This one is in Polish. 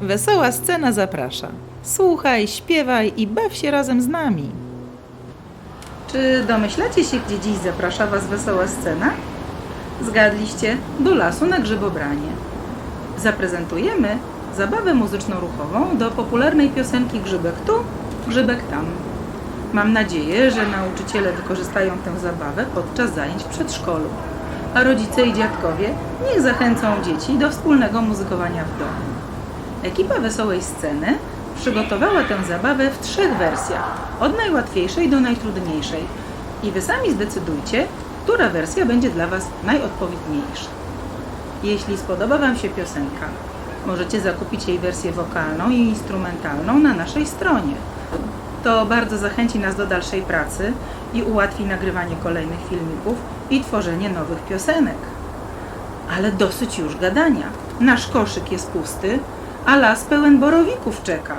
Wesoła scena zaprasza. Słuchaj, śpiewaj i baw się razem z nami. Czy domyślacie się, gdzie dziś zaprasza Was wesoła scena? Zgadliście, do lasu na grzybobranie. Zaprezentujemy zabawę muzyczno-ruchową do popularnej piosenki Grzybek tu, Grzybek tam. Mam nadzieję, że nauczyciele wykorzystają tę zabawę podczas zajęć w przedszkolu, a rodzice i dziadkowie niech zachęcą dzieci do wspólnego muzykowania w domu. Ekipa Wesołej Sceny przygotowała tę zabawę w trzech wersjach, od najłatwiejszej do najtrudniejszej. I Wy sami zdecydujcie, która wersja będzie dla Was najodpowiedniejsza. Jeśli spodoba Wam się piosenka, możecie zakupić jej wersję wokalną i instrumentalną na naszej stronie. To bardzo zachęci nas do dalszej pracy i ułatwi nagrywanie kolejnych filmików i tworzenie nowych piosenek. Ale dosyć już gadania. Nasz koszyk jest pusty, a las pełen borowików czeka.